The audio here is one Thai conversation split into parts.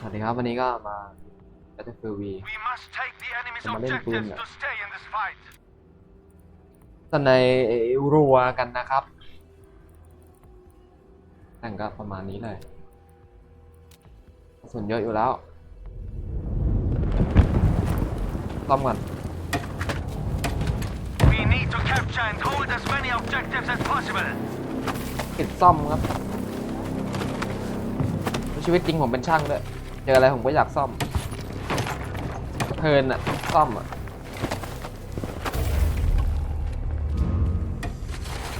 สวัสดีครับวันนี้ก็มา Battlefield V We must take the enemy's Mà lên objectives phương ạ. to stay in this fight. ตอนในรัวกันนะครับแต่งก็ประมาณนี้เลยกระสุนเยอะอยู่แล้วซ่อมก่อน We need to capture and hold as many objectives as possible. ติดซ่อมครับ ชีวิตจริงผมเป็นช่างด้วย เจออะไรผมก็อยากซ่อม เพลินอะซ่อมอะ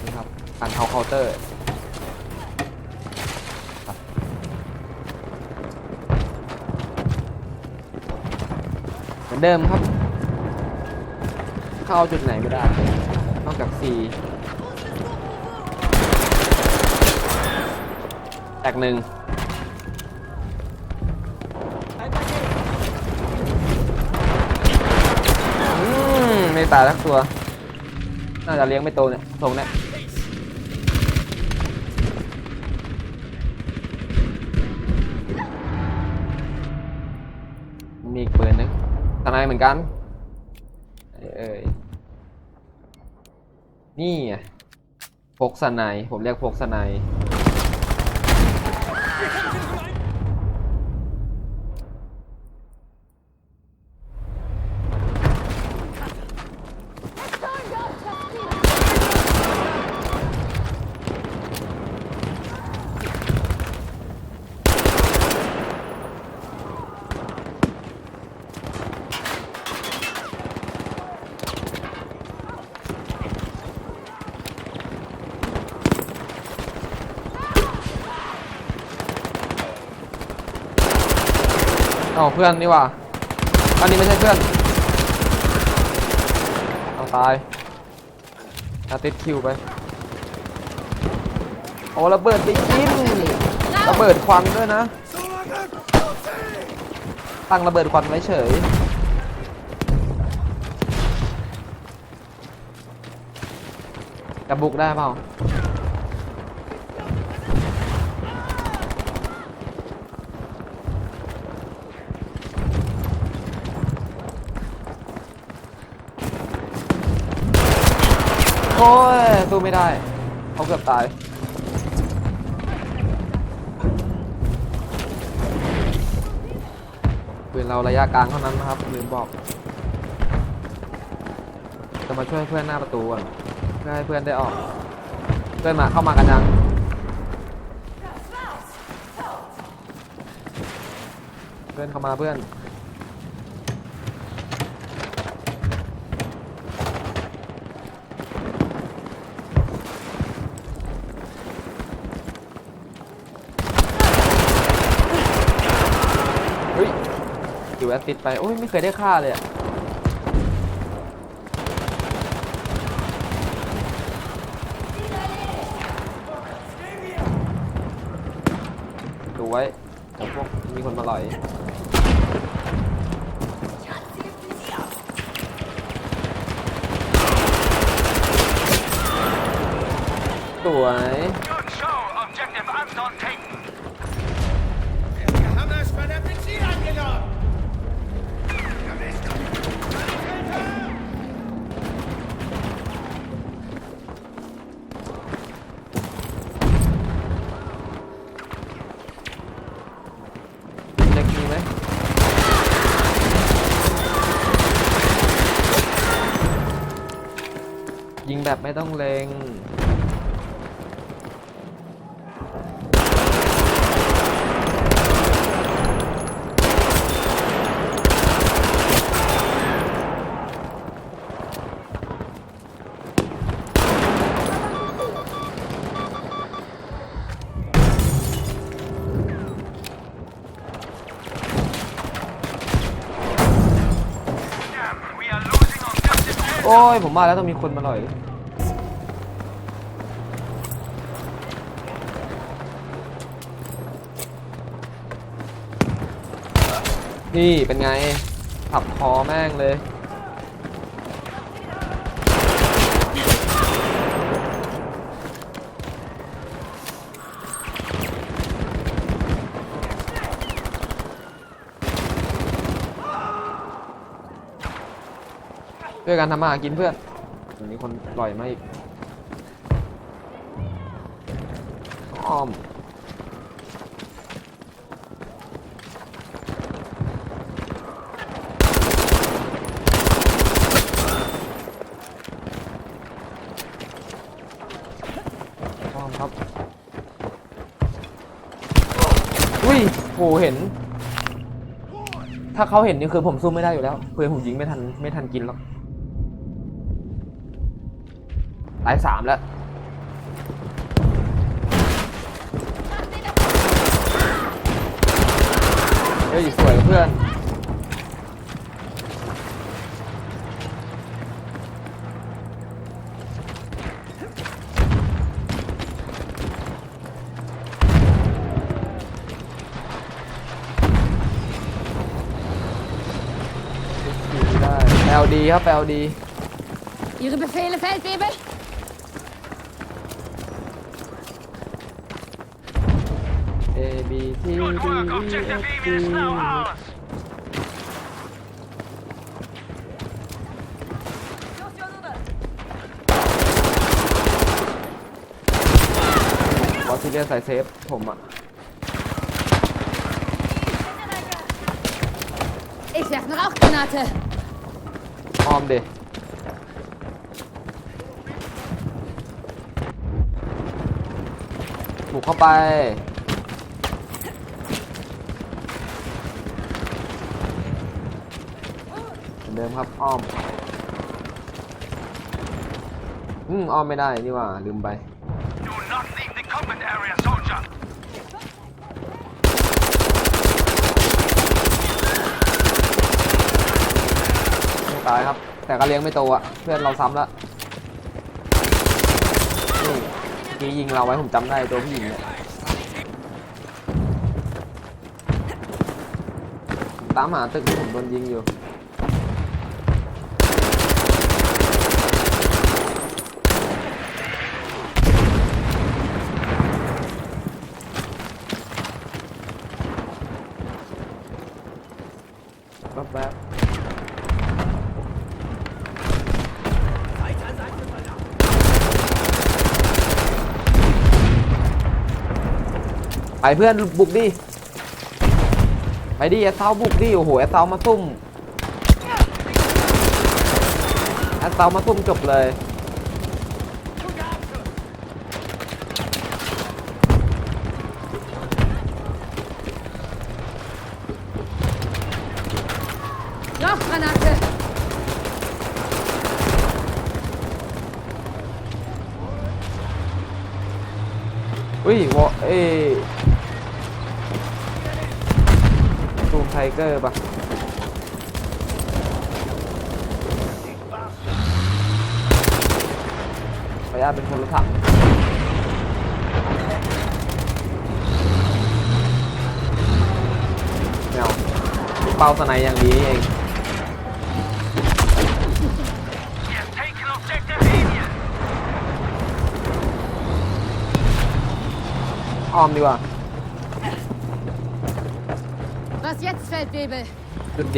นี่ครับการเข้าเคาน์เตอร์ครับเหมือนเดิมครับ เข้าจุดไหนไม่ได้ นอกจาก C แตกหนึ่ง ตายทั้งตัว น่าจะเลี้ยงไม่โตเนี่ยทรงเนี่ยมีอีกปืนนึงทนายเหมือนกัน เอ้ยเอ้ยนี่ไงพกสนายผมเรียกพกสนาย เอาเพื่อนนี่ว่าอันนี้ไม่ใช่เพื่อนเอาตายอาติดคิวไปโอ้ระเบิดไปกินระเบิดควันด้วยนะตั้งระเบิดควันไว้เฉยจะบุกได้เปล่า โอ้ยสู้ไม่ได้เขาเกือบตายปืนเราระยะกลางเท่านั้นนะครับลืมบอก จะมาช่วยเพื่อนหน้าประตูก่อนเพื่อให้เพื่อนได้ออก เพื่อนมาเข้ามากันยังเพื่อนเข้ามาเพื่อน เฮ้ยอยู่แอ สติดไปโอ้ยไม่เคยได้ค่าเลยอะดูไว้เดี๋ยวพวกมีคนมาลอยสวย แบบไม่ต้องเลงโอ้ย ผมมาแล้วต้องมีคนมาหน่อย นี่เป็นไงขับคอแม่งเลยด้วยการทำมาหากินเพื่อนมีคนปล่อยมาอีกอ้อม โหเห็น ถ้าเขาเห็นนี่คือผมสู้ไม่ได้อยู่แล้วเพื่อนผมยิงไม่ทันไม่ทันกินหรอกตายสามแล้วเฮ้ยสวยเพื่อน LD ครับ LD Ihre Befehle, Feldwebel? A B C D Good work. E Objective F Amy is now G ours. วอซิเลียนใส่เซฟผมอะ Ich werf eine Rauchgranate. อ้อมเดบุกเข้าไป เดิมครับ อ้อม อืมอ้อมไม่ได้ นี่ว่า ลืมไป ตายครับ แต่ก็เลี้ยงไม่โตอะ เพื่อนเราซ้ำแล้วนี่ที่ยิงเราไว้ผมจำได้ตัวผู้หญิงเนี่ยตามหาตึกที่ผมโดนยิงอยู่ แป๊บๆ ไปเพื่อนบุกดิ ไปดิแอสเซาบุกดิ โอ้โหแอสเซามาซุ่มแอสเซามาซุ่มจบเลย Rauchgranate. อุ้ยวอ เอ้ตูมไทเกอร์ปะขออนุญาตเป็นคนรถถังแมวเป้าสไนอย่างดีเองออมดีกว่า jetzt, Feldwebel? จุด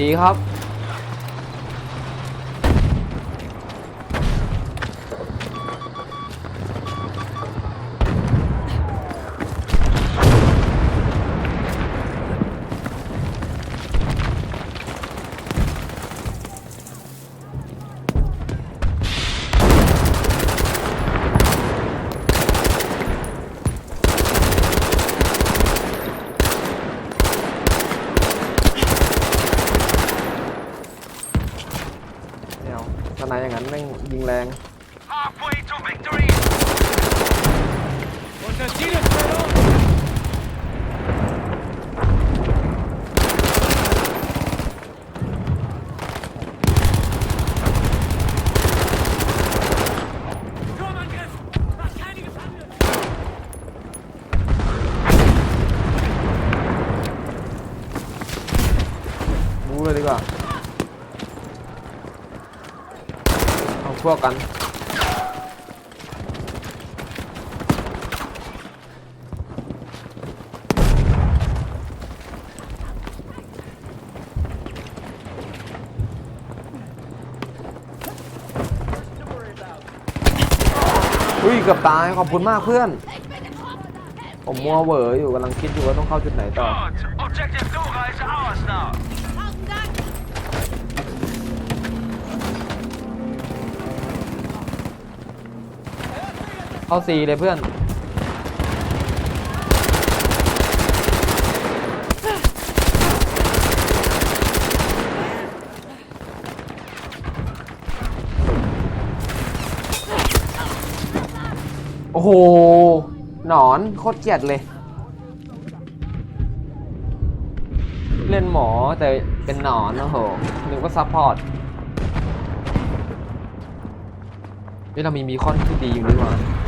พวกันอุ้ยเกือบตายขอบคุณมากเพื่อน ผมมัวเหวออยู่กำลังคิดอยู่ว่าต้องเข้าจุดไหนต่อ เข้าซีเลยเพื่อน โอ้โห หนอน โคตรเกลียดเลย เล่นหมอแต่เป็นหนอนโอ้โหนึกว่าซัพพอร์ตเฮ้ยเรามีมีคอนที่ดีอยู่นี่หว่า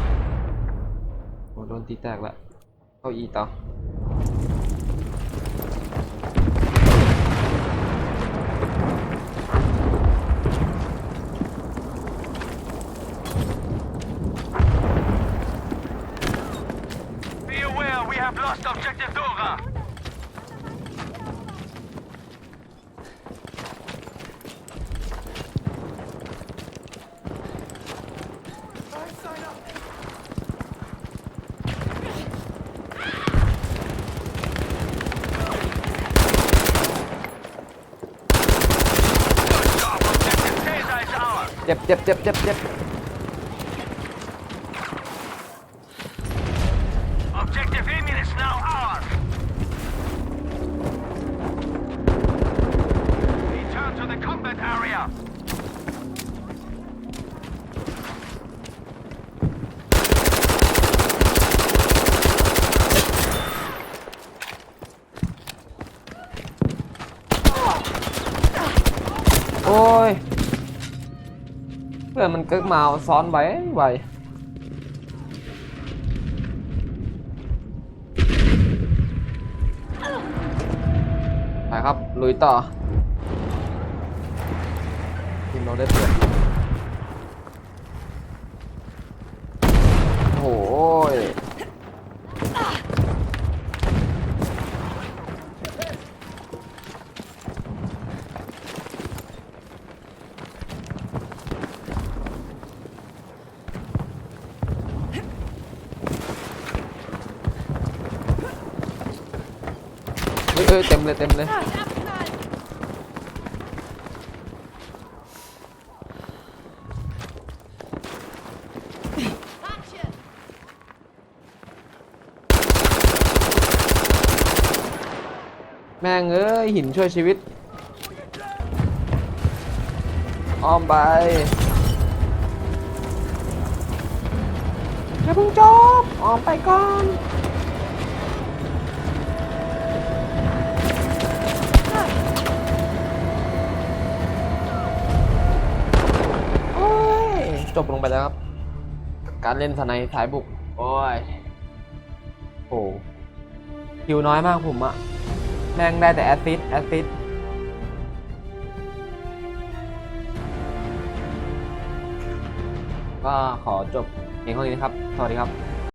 โอ้โดนตีแตกละเข้าอีต่อ Be aware, we have lost objective Dora. เจ็บเจ็บเจ็บเจ็บเจ็บ Objective Emil is now ours. Return to the combat area. โอ้ย เพื่อนมันก็มาซ้อนไว้ไวไปครับ ลุยต่อทีมเราได้เปรียบโอ้โหยเฮ้ยเต็มเลยเต็มเลย แม่งเอ้ยหินช่วยชีวิต อ้อมไปอย่าเพิ่งจบอ้อมไปก่อน จบลงไปแล้วครับ การเล่นสไนท้ายบุก โอ้ยโอ้คิวน้อยมากผมอะแม่งได้แต่แอสซิสแอสซิสก็ขอจบเพียงเท่านี้นะครับ สวัสดีครับ